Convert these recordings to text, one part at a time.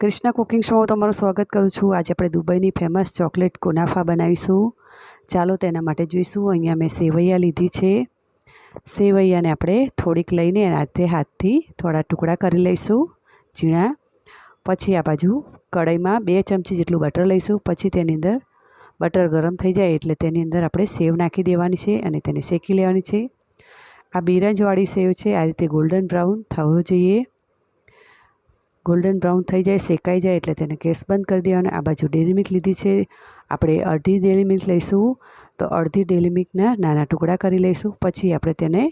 Krishna cooking શોમાં તમારું સ્વાગત કરું છું. આજે આપણે દુબઈની ફેમસ ચોકલેટ કુનાફા બનાવીશું. ચાલો તેના માટે જોઈશું. અહીંયા મેં સેવૈયા લીધી છે. સેવૈયાને આપણે થોડીક લઈને રીતે હાથથી થોડા ટુકડા કરી લઈશું, ઝીણા. પછી આ બાજુ કઢાઈમાં બે ચમચી જેટલું બટર લઈશું. પછી તેની અંદર બટર ગરમ થઈ જાય એટલે તેની અંદર આપણે સેવ નાખી દેવાની છે અને તેને શેકી લેવાની છે. આ બિરંજવાળી સેવ છે. આ રીતે ગોલ્ડન બ્રાઉન થવો જોઈએ. ગોલ્ડન બ્રાઉન થઈ જાય, શેકાઈ જાય એટલે તેને ગેસ બંધ કરી દેવાનો. આ બાજુ ડેરી મિલ્ક લીધી છે. આપણે અડધી ડેરી મિલ્ક લઈશું, તો અડધી ડેરી મિલ્કના નાના ટુકડા કરી લઈશું. પછી આપણે તેને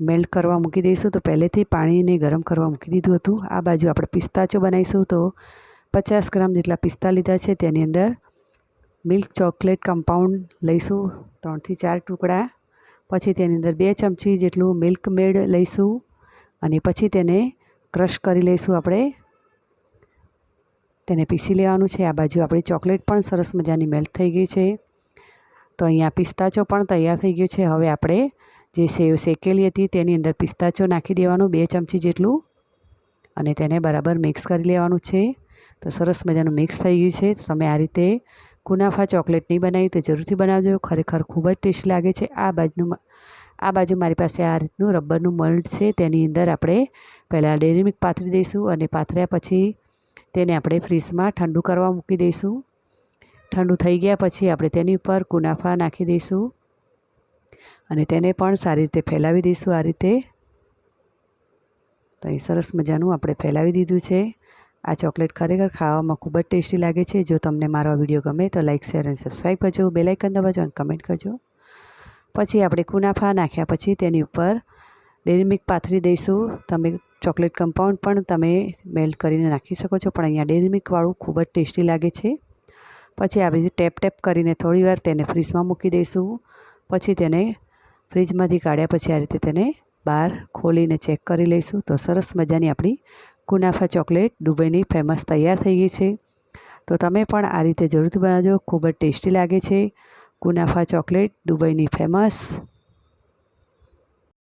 મેલ્ટ કરવા મૂકી દઈશું. તો પહેલેથી પાણીને ગરમ કરવા મૂકી દીધું હતું. આ બાજુ આપણે પિસ્તાચો બનાવીશું. તો પચાસ ગ્રામ જેટલા પિસ્તા લીધા છે. તેની અંદર મિલ્ક ચોકલેટ કમ્પાઉન્ડ લઈશું, ત્રણથી ચાર ટુકડા. પછી તેની અંદર બે ચમચી જેટલું મિલ્ક મેડ લઈશું. અને પછી તેને ક્રશ કરી લઈશું આપણે. તેને પીસી લેવાનું છે. આ બાજુ આપણી ચોકલેટ પણ સરસ મજાની મેલ્ટ થઈ ગઈ છે. તો અહીંયા પિસ્તાચો પણ તૈયાર થઈ ગયો છે. હવે આપણે જે સેવ શેકેલી હતી તેની અંદર પિસ્તાચો નાખી દેવાનું બે ચમચી જેટલું. અને તેને બરાબર મિક્સ કરી લેવાનું છે. તો સરસ મજાનું મિક્સ થઈ ગયું છે. તમે આ રીતે કુનાફા ચોકલેટ નહીં બનાવી તો જરૂરથી બનાવજો. ખરેખર ખૂબ જ ટેસ્ટ લાગે છે. આ બાજુનું આ બાજુ મારી પાસે આ રીતનું રબરનું મલ્ડ છે. તેની અંદર આપણે પહેલાં ડેરી મિલ્ક પાથરી દઈશું અને પાથર્યા પછી તેને આપણે ફ્રીઝમાં ઠંડુ કરવા મૂકી દઈશું. ઠંડુ થઈ ગયા પછી આપણે તેની ઉપર કુનાફા નાખી દઈશું અને તેને પણ સારી રીતે ફેલાવી દઈશું આ રીતે. તો અહીં સરસ મજાનું આપણે ફેલાવી દીધું છે. આ ચોકલેટ ખરેખર ખાવામાં ખૂબ જ ટેસ્ટી લાગે છે. જો તમને મારો વીડિયો ગમે તો લાઇક શેર અને સબસ્ક્રાઈબ કરજો. બેલાઇકન દબાજો અને કમેન્ટ કરજો. પછી આપણે કુનાફા નાખ્યા પછી તેની ઉપર ડેરી મિલ્ક પાથરી દઈશું. તમે ચોકલેટ કમ્પાઉન્ડ પણ તમે મેલ્ટ કરીને નાખી શકો છો, પણ અહીંયા ડેરી ખૂબ જ ટેસ્ટી લાગે છે. પછી આવી રીતે ટેપ ટેપ કરીને થોડીવાર તેને ફ્રીજમાં મૂકી દઈશું. પછી તેને ફ્રીજમાંથી કાઢ્યા પછી આ રીતે તેને બહાર ખોલીને ચેક કરી લઈશું. તો સરસ મજાની આપણી કુનાફા ચોકલેટ દુબઈની ફેમસ તૈયાર થઈ ગઈ છે. તો તમે પણ આ રીતે જરૂરથી બનાવજો, ખૂબ જ ટેસ્ટી લાગે છે. કુનાફા ચોકલેટ દુબઈની ફેમસ